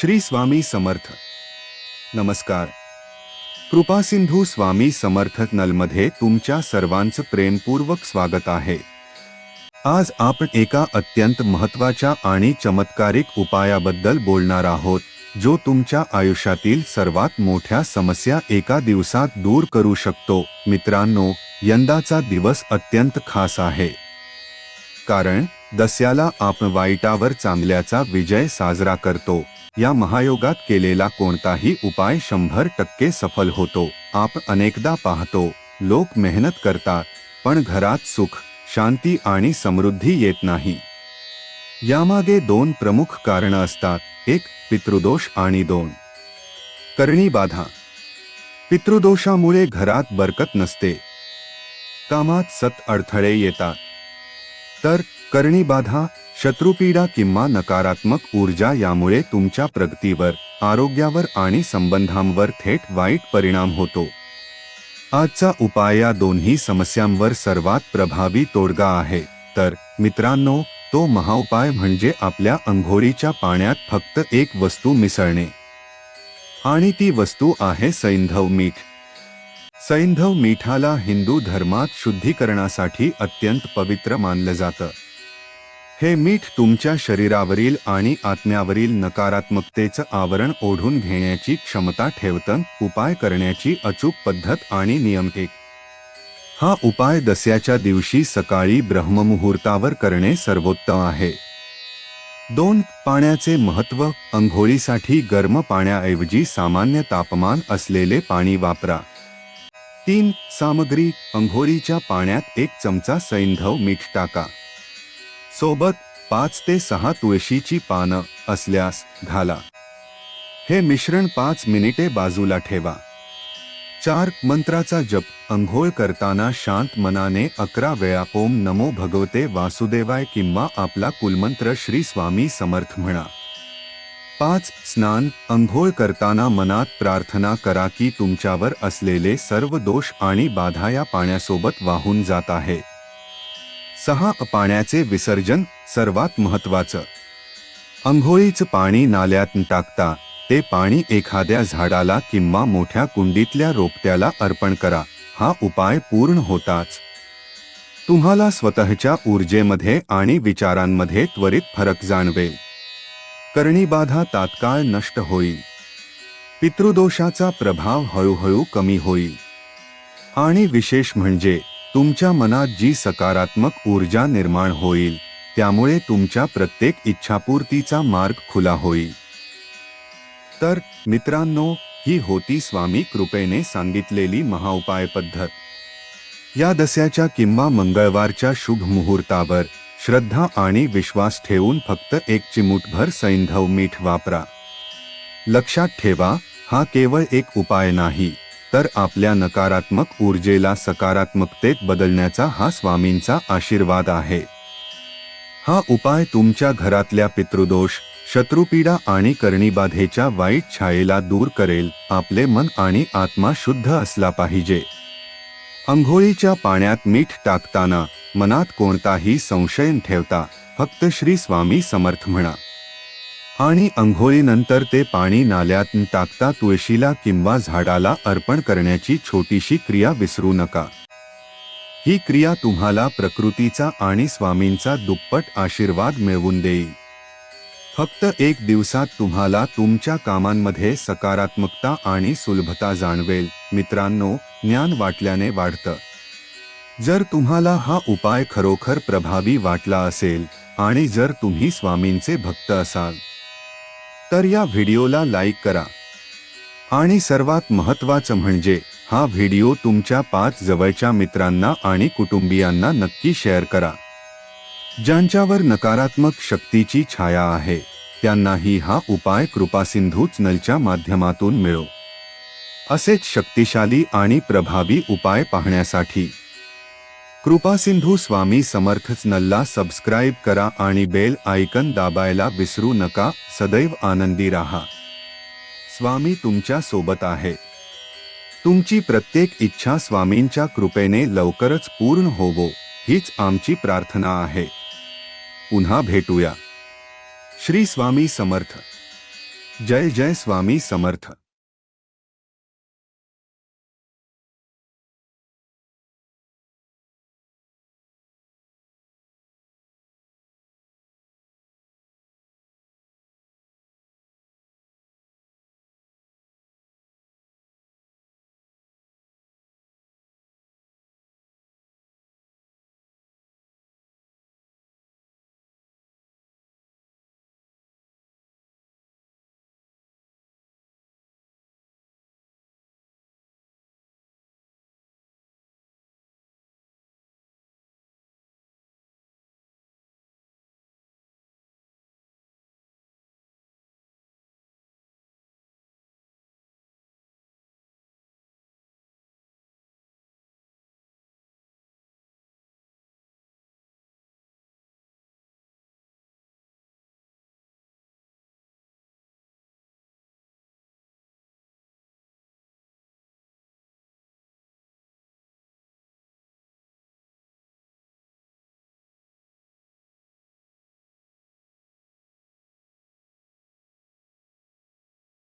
श्री स्वामी समर्थ. नमस्कार. कृपासिंधू स्वामी समर्थ नलमध्ये तुमच्या सर्वांचं प्रेमपूर्वक स्वागत आहे. आज आपण एका अत्यंत महत्त्वाच्या आणि चमत्कारिक उपायाबद्दल बोलणार आहोत जो तुमच्या आयुष्यातील सर्वात मोठ्या समस्या एका दिवसात दूर करू शकतो. मित्रांनो यंदाचा दिवस अत्यंत खास आहे. कारण दस्याला आपण वाईटावर चांगल्याचा विजय साजरा करतो. या महायोगात केलेला कोणताही उपाय शंभर टक्के सफल होतो. आपण अनेकदा पाहतो, लोक मेहनत करतात, पण घरात सुख, शांती आणि समृद्धी येत नाही. यामागे दोन प्रमुख कारणं असतात, एक पितृदोष आणि दोन. करणी बाधा. पितृदोषामुळे घरात बरकत नसते. कामात सत अडथळे येतात. तर करणी बाधा शत्रुपीडा किंवा नकारात्मक ऊर्जा यामुळे तुमच्या प्रगतीवर आरोग्यावर आणि संबंधांवर थेट वाईट परिणाम होतो. आजचा उपाय या दोन्ही समस्यांवर सर्वात प्रभावी तोडगा आहे. तर मित्रांनो तो महाउपाय म्हणजे आपल्या अंघोळीच्या पाण्यात फक्त एक वस्तू मिसळणे. आणि ती वस्तू आहे सैंधव मीठ. सैंधव मीठाला हिंदू धर्मात शुद्धीकरणासाठी अत्यंत पवित्र मानलं जातं. हे मीठ तुमच्या शरीरावरील आणि आत्म्यावरील नकारात्मकतेचं आवरण ओढून घेण्याची क्षमता ठेवतं उपाय करण्याची अचूक पद्धत आणि नियम एक. हा उपाय दस्याच्या दिवशी सकाळी ब्रह्ममुहूर्तावर करणे सर्वोत्तम आहे. दोन पाण्याचे महत्त्व अंघोळीसाठी गरम पाण्याऐवजी सामान्य तापमान असलेले पाणी वापरा. तीन सामग्री अंघोळीच्या पाण्यात एक चमचा सैंधव मीठ टाका. सोबत पाच ते सहा तुळशीची पानं असल्यास घाला. हे मिश्रण पाच मिनिटे बाजूला ठेवा. चार मंत्राचा जप अंघोळ करताना शांत मनाने अकरा वेळा ओम नमो भगवते वासुदेवाय किंवा आपला कुलमंत्र श्री स्वामी समर्थ म्हणा. पाच स्नान अंघोळ करताना मनात प्रार्थना करा की तुमच्यावर असलेले सर्व दोष आणि बाधा या पाण्यासोबत वाहून जात आहे. सहा पाण्याचे विसर्जन सर्वात महत्वाचं अंघोळीचं पाणी नाल्यात टाकता ते पाणी एखाद्या झाडाला किंवा मोठ्या कुंडीतल्या रोपट्याला अर्पण करा हा उपाय पूर्ण होताच. तुम्हाला स्वतःच्या ऊर्जेमध्ये आणि विचारांमध्ये त्वरित फरक जाणवेल. करणीबाधा तात्काळ नष्ट होईल. पितृदोषाचा प्रभाव हळूहळू कमी होईल. आणि विशेष म्हणजे तुमच्या मनात जी सकारात्मक ऊर्जा निर्माण होईल त्यामुळे तुमच्या प्रत्येक इच्छापूर्तीचा मार्ग खुला होईल. तर मित्रांनो ही होती स्वामी कृपेने सांगितलेली महाउपाय पद्धत. या दस्याच्या किंवा मंगळवारच्या शुभ मुहूर्तावर श्रद्धा आणि विश्वास ठेवून फक्त एक चिमूटभर सैंधव मीठ वापरा. लक्षात ठेवा हा केवळ एक उपाय नाही. तर आपल्या नकारात्मक ऊर्जेला सकारात्मकतेत बदलण्याचा हा स्वामींचा आशीर्वाद आहे. हा उपाय तुमच्या घरातल्या पितृदोष शत्रुपीडा आणि करणीबाधेच्या वाईट छायेला दूर करेल आपले मन आणि आत्मा शुद्ध असला पाहिजे. अंघोळीच्या पाण्यात मीठ टाकताना मनात कोणताही संशय ठेवता फक्त श्री स्वामी समर्थ म्हणा. आणि अंघोळीनंतर ते पाणी नाल्यात टाकता तुळशीला किंवा झाडाला अर्पण करण्याची छोटीशी क्रिया विसरू नका. ही क्रिया तुम्हाला प्रकृतीचा आणि स्वामींचा दुप्पट आशीर्वाद मिळवून देईल. फक्त एक दिवसात तुम्हाला तुमच्या कामांमध्ये सकारात्मकता आणि सुलभता जाणवेल. मित्रांनो ज्ञान वाटल्याने वाढतं. जर तुम्हाला हा उपाय खरोखर प्रभावी वाटला असेल आणि जर तुम्ही स्वामींचे भक्त असाल तर या व्हिडिओला लाईक करा. आणि सर्वात महत्त्वाचं म्हणजे हा व्हिडिओ तुमच्या पाच जवळच्या मित्रांना आणि कुटुंबियांना नक्की शेअर करा. ज्यांच्यावर नकारात्मक शक्तीची छाया आहे त्यांनाही हा उपाय कृपासिंधू चॅनलच्या माध्यमातून मिळो. असेच शक्तिशाली आणि प्रभावी उपाय पाहण्यासाठी कृपासिंधू स्वामी समर्थ नल्ला सबस्क्राईब करा आणि बेल आयकन दाबायला विसरू नका. सदैव आनंदी राहा. स्वामी तुमच्यासोबत आहे. तुमची प्रत्येक इच्छा स्वामींच्या कृपेने लवकरच पूर्ण होवो हीच आमची प्रार्थना आहे. पुन्हा भेटूया. श्री स्वामी समर्थ. जय जय स्वामी समर्थ.